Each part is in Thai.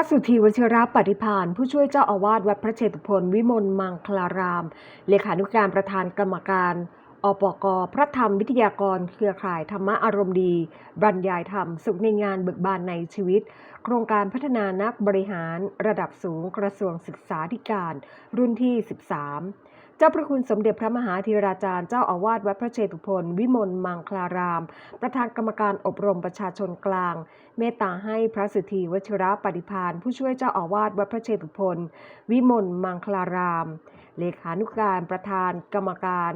ระสุธีวชิระปฏิพานผู้ช่วยเจ้าอาวาสวัดพระเชตุพนวิมลมังคลาราม เลขานุการประธานกรรมการอปกพระธรรมวิทยากรเครือข่ายธรรมะอารมณ์ดี บรรยายธรรม สุขในงานเบิกบานในชีวิต โครงการพัฒนานักบริหารระดับสูงกระทรวงศึกษาธิการ รุ่นที่ 13 เจ้าพระคุณสมเด็จพระมหาธีราจารย์เจ้าอาวาสวัดพระเชตุพนวิมลมังคลาราม ประธานกรรมการอบรมประชาชนกลาง เมตตาให้พระสุธีวชิระปฏิพานผู้ช่วยเจ้าอาวาสวัดพระเชตุพนวิมลมังคลาราม เลขานุการประธานกรรมการ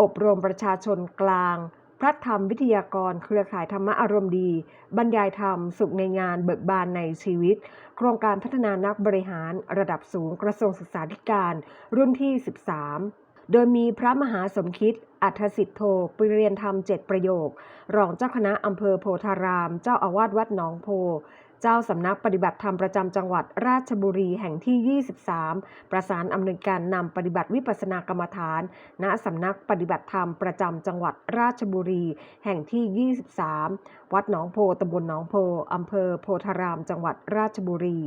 อบรมประชาชนกลาง ระธรรมวิทยากรเครือข่ายธรรมะอารมณ์ดี บรรยายธรรม สุขในงานเบิกบานในชีวิต โครงการพัฒนานักบริหารระดับสูงกระทรวงศึกษาธิการ รุ่นที่ 13 โดยมีพระมหาสมคิดอัธสิทธโธปริเรียนธรรมเจ็ดประโยค รองเจ้าคณะอำเภอโพธาราม เจ้าอาวาสวัดหนองโพ เจ้าสำนักปฏิบัติธรรมประจำจังหวัดราชบุรีแห่งที่ 23 ประสานอำนวยการนำปฏิบัติวิปัสสนากรรมฐาน ณสำนักปฏิบัติธรรมประจำจังหวัดราชบุรีแห่งที่ 23 วัดหนองโพตำบลหนองโพอำเภอโพธาราม จังหวัดราชบุรี